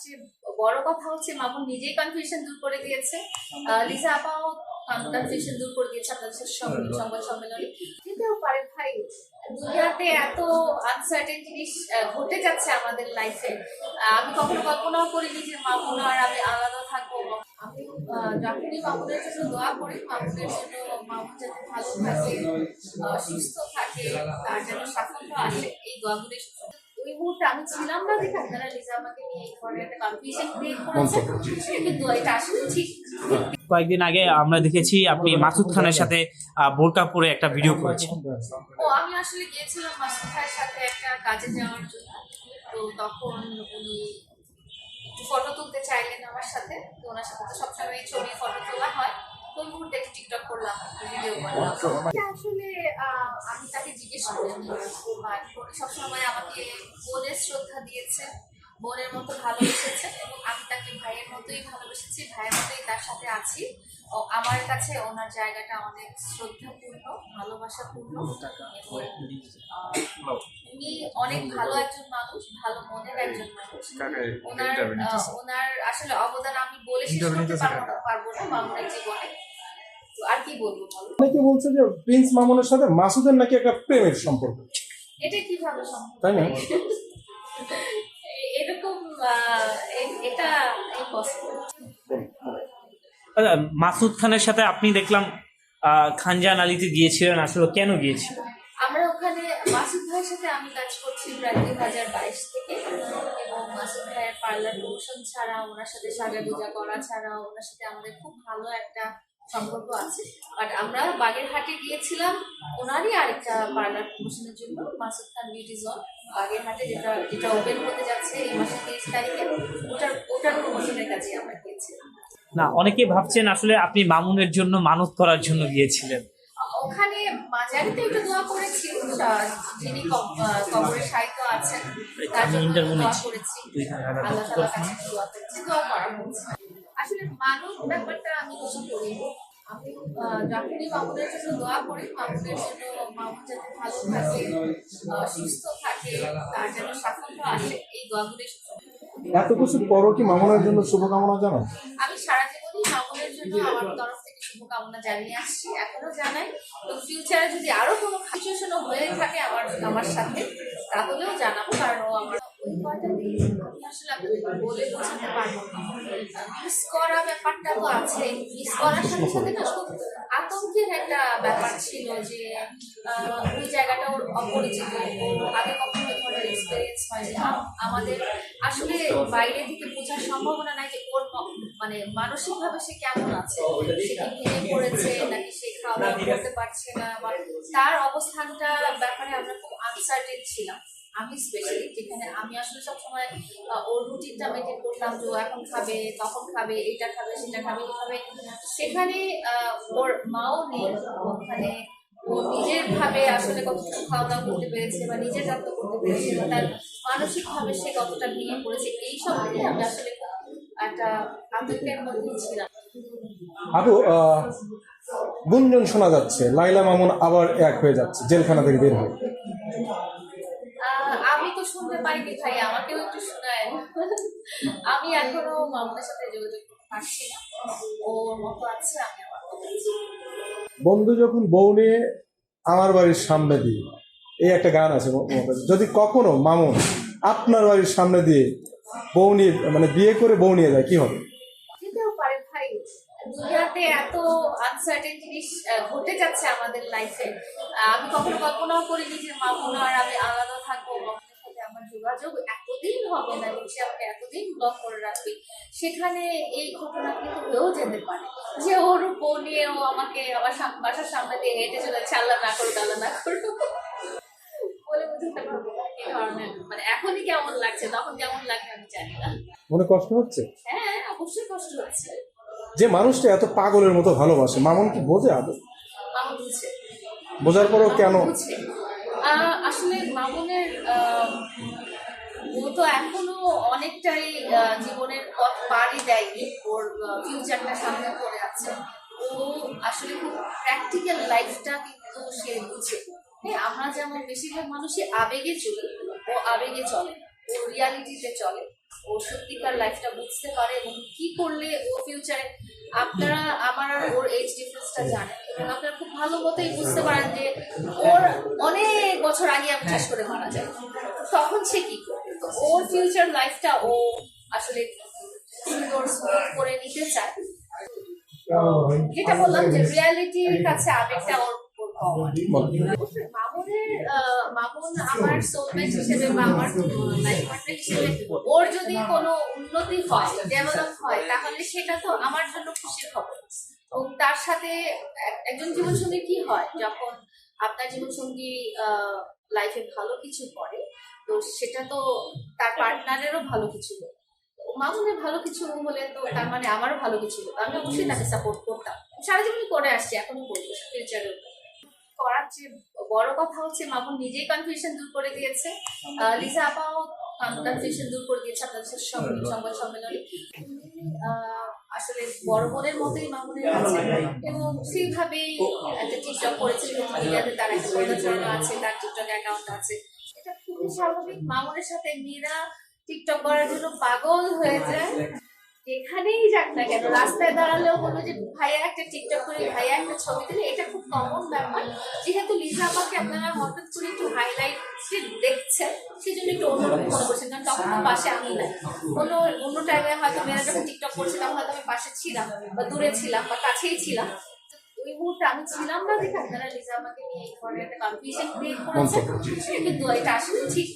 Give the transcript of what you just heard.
সবচেয়ে বড় কথা হচ্ছে মামুন নিজেই কনফিউশন দূর করে দিয়েছে। লিসা আপাও কনফিউশন দূর করে দিয়েছে আপনাদের সংবাদ সম্মেলনে। যেতেও পারে ভাই দুনিয়াতে এত আনসার্টেন জিনিস ঘটে যাচ্ছে আমাদের লাইফে আমি কখনো কল্পনাও করিনি যে মামুন আর আমি আলাদা থাকব। আমি যখনই মামুনের জন্য দোয়া করি মামুনের জন্য মামুন যাতে ভালো থাকে সুস্থ থাকে তার যেন সাফল্য আসে এই দোয়াগুলি ওই মুহূর্তে আমি ছিলাম না দেখে আপনারা লিজা আমাকে নিয়ে এই ধরনের একটা কনফিউশন ক্রিয়েট করেছে। কিন্তু এটা আসলে ঠিক কয়েকদিন আগে আমরা দেখেছি আপনি মাসুদ খানের সাথে বোরকা পরে একটা ভিডিও করেছেন। ও আমি আসলে গিয়েছিলাম মাসুদ ভাইয়ের সাথে একটা কাজে যাওয়ার জন্য। তো তখন উনি একটু ফটো তুলতে চাইলেন আমার সাথে। তো ওনার সাথে তো সবসময় ছবি ফটো তোলা হয়। ওই মুহূর্তে টিকটক করলাম ভিডিও করলাম। আসলে আহ, আমি তাকে জিজ্ঞেস করিনি সবসময় আমাকে বোনের শ্রদ্ধা দিয়েছে? বোনের মতো ভালোবেসেছে এবং আমি তাকে ভাইয়ের মতোই ভালোবেসেছি ভাইয়ের মতোই তার সাথে আছি। ও আমার কাছে ওনার জায়গাটা অনেক শ্রদ্ধাপূর্ণ ভালোবাসাপূর্ণ। উনি অনেক ভালো একজন মানুষ ভালো মনের একজন মানুষ। ওনার আহ, ওনার আসলে অবদান আমি বলে শেষ করতে পারব না পারব না মামুনের জীবনে। আর কি বলব বলো? অনেকে বলছে যে প্রিন্স মামুনের সাথে মাসুদের নাকি একটা প্রেমের সম্পর্ক। এটা কীভাবে সম্ভব তাই না? এটা ইম্পসিবল আচ্ছা, মাসুদ খানের সাথে আপনি দেখলাম খানজান আলীতে গিয়েছিলেন আসলে কেন গিয়েছিলেন? আমরা ওখানে মাসুদ ভাইয়ের সাথে আমি কাজ করছি প্রায় দুই হাজার বাইশ থেকে এবং মাসুদ ভাইয়ের পার্লার প্রমোশন ছাড়া ওনার সাথে সাজা পূজা করা ছাড়া ওনার সাথে আমাদের খুব ভালো একটা সম্পর্ক আছে। বাট আমরা বাগেরহাটে গিয়েছিলাম ওনারই আরেকটা পার্লার প্রমোশনের জন্য মাসুদ খান বিউটি জোন বাগেরহাটে যেটা যেটা ওপেন হতে যাচ্ছে এই মাসের তেইশ তারিখে ওটার ওটার প্রমোশনের কাজে আমরা গিয়েছিলাম। না অনেকে ভাবছেন আসলে আপনি মামুনের জন্য মানত করার জন্য গিয়েছিলেন। ওখানে মাঝারিতে একটু দোয়া করেছি যিনি কব- কবরের সাহিত্য আছেন তার জন্য দোয়া করেছি। আল্লাহ তাআলার কাছে দোয়া করেছি দোয়া করা হয়েছে আসলে মানুষ ব্যাপারটা আমি কিছু করি আমি যখনই মামুনের জন্য দোয়া করি মামুনের জন্য মামুন যাতে ভালো থাকে সুস্থ থাকে তার যেন সাফল্য আসে এই দোয়াগুলি এত কিছু পরও কি মামুনের জন্য শুভকামনা জানান আমি সারা জীবনই মামুনের জন্য আমার তরফ থেকে শুভকামনা জানিয়ে আসছি এখনও জানাই। তো ফিউচারে যদি আরও কোনো সিচুয়েশন হয়ে থাকে আমার আমার সাথে তাহলেও জানাব কারণ ও আমার ওই কয়টা আমি আসলে বাইরে থেকে বোঝার সম্ভাবনা নাই যে ওর মানে মানসিক ভাবে সে কেমন আছে। সে কি ভেঙে পড়েছে নাকি সে খাওয়া দাওয়া করতে পারছে না? তার অবস্থানটা ব্যাপারে আমরা খুব আনসার্টেন ছিলাম। আমি স্পেশালি যেখানে আমি আসলে সবসময় ওর রুটিনটা মেনটেন করতাম যে এখন খাবে তখন খাবে এটা খাবে সেটা খাবে এইভাবে। সেখানে ওর মাও নেই। ওখানে ও নিজের ভাবে আসলে কতটুকু খাওয়া দাওয়া করতে পেরেছে বা নিজের যত্ন করতে পেরেছে বা তার মানসিক ভাবে সে কতটা ভেঙে পড়েছে এই সব নিয়ে আমি আসলে একটা আতঙ্কের মধ্যে ছিলাম। আহ, গুঞ্জন শোনা যাচ্ছে। লাইলা মামুন আবার এক হয়ে যাচ্ছে জেলখানা থেকে বের হয়ে। পাইনি ভাই আমাকেও একটু শোনায়। আমি এখনও মামুনের সাথে যোগাযোগ করতে পারছি না। ওর মতো আছে আমি আমার বন্ধু যখন বউ নিয়ে আমার বাড়ির সামনে দিয়ে এই একটা গান আছে। যদি কখনো মামুন আপনার বাড়ির সামনে দিয়ে বউ নিয়ে মানে বিয়ে করে বউ নিয়ে যায় কি হবে? দুনিয়াতে এত আনসার্টেন জিনিস ঘটে যাচ্ছে আমাদের লাইফে আমি কখনো কল্পনাও করিনি যে মামুন আর আমি আলাদা থাকব। হবে না এবং এতদিন ব্লক করে রাখবে সেখানে এই ঘটনা কিন্তু হয়েও যেতে পারে। যে ওর বউ নিয়ে ও আমাকে আমার বাসার সামনে দিয়ে হেঁটে চলে আল্লাহ না করুক আল্লাহ না করুক। বলে বুঝতে পারব এই ধরনের মানে এখনই কেমন লাগছে তখন কেমন লাগবে আমি জানি না। মনে কষ্ট হচ্ছে? হ্যাঁ অবশ্যই কষ্ট হচ্ছে। যে মানুষটা এত পাগলের মতো ভালোবাসে মামুন কি বোঝে আদৌ? মামুন বোঝার পরেও কেন? আসলে মামুনের আহ, ও তো এখনও অনেকটাই জীবনের পথ পাড়ি দেয়নি। ওর ফিউচারটা সামনে পড়ে আছে। ও আসলে খুব প্র্যাকটিক্যাল লাইফটা কিন্তু সে বুঝে। হ্যাঁ আমরা যেমন বেশিরভাগ মানুষই আবেগে চলি, ও আবেগে চলে, ও রিয়ালিটিতে চলে। ও সত্যিকার লাইফটা বুঝতে পারে এবং কি করলে ও ফিউচারে আপনারা, আমার আর ওর এজ ডিফারেন্সটা জানেন। এবং আপনারা খুব ভালো মতোই বুঝতে পারেন যে ওর অনেক বছর আগে আমি শেষ করে মারা যায় তখন সে কি করবে? তো ওর ফিউচার লাইফটা ও আসলে সুন্দর করে নিতে চায়। যেটা বললাম যে রিয়ালিটির কাছে আবেগটা ওর মামুন আমার লাইফ হিসেবে ওর যদি কোনো উন্নতি হয় হয়, তাহলে সেটা তো আমার জন্য খুশির খবর। তার সাথে এক- একজন জীবনসঙ্গী কি হয়? যখন আপনার জীবনসঙ্গী লাইফে ভালো কিছু করে তো সেটা তো তার পার্টনারেরও ভালো কিছু মামুনের ভালো কিছু হলে তো তার মানে আমারও ভালো কিছু হতো আমি অবশ্যই তাকে সাপোর্ট করতাম। সারা জীবনই করে আসছি এখনও করব ফিউচারেও করার চেয়ে বড় কথা হচ্ছে মামুন নিজেই কনফিউশন দূর করে দিয়েছে। লিসা আপাও কনফিউশন দূর করে দিয়েছে আপনাদের সাথে সংবাদ সম্মেলনে। আহ, আসলে বড় বোনের মতোই মামুনের আছে এবং সেইভাবেই একটা টিকটক করেছে তার একটা আছে তার টিকটক অ্যাকাউন্ট আছে। স্বাভাবিক মামুনের সাথে মীরা টিকটক করার জন্য পাগল হয়ে যায়। যেখানেই যাক না কেন, রাস্তায় দাঁড়ালেও বলব যে, ভাইয়া একটা টিকটক করে, ভাইয়া একটা ছবি দিলে এটা খুব কমন ব্যাপার। যেহেতু লিজা আপাকে আপনারা হঠাৎ করে একটু হাইলাইট দেখছেন সেই জন্য একটু অন্যরকম মনে করছেন। কারণ তখন তো পাশে আমি নাই অন্য অন্য টাইমে হয়তো মেয়েরা যখন টিকটক করছিলাম হয়তো আমি পাশে ছিলাম বা দূরে ছিলাম বা কাছেই ছিলাম। ওই মুহূর্তে আমি ছিলাম না দেখে আপনারা লিজা আমাকে নিয়ে এই ধরনের একটা কনফিউশন ক্রিয়েট করেছেন কিন্তু এটা আসলে ঠিক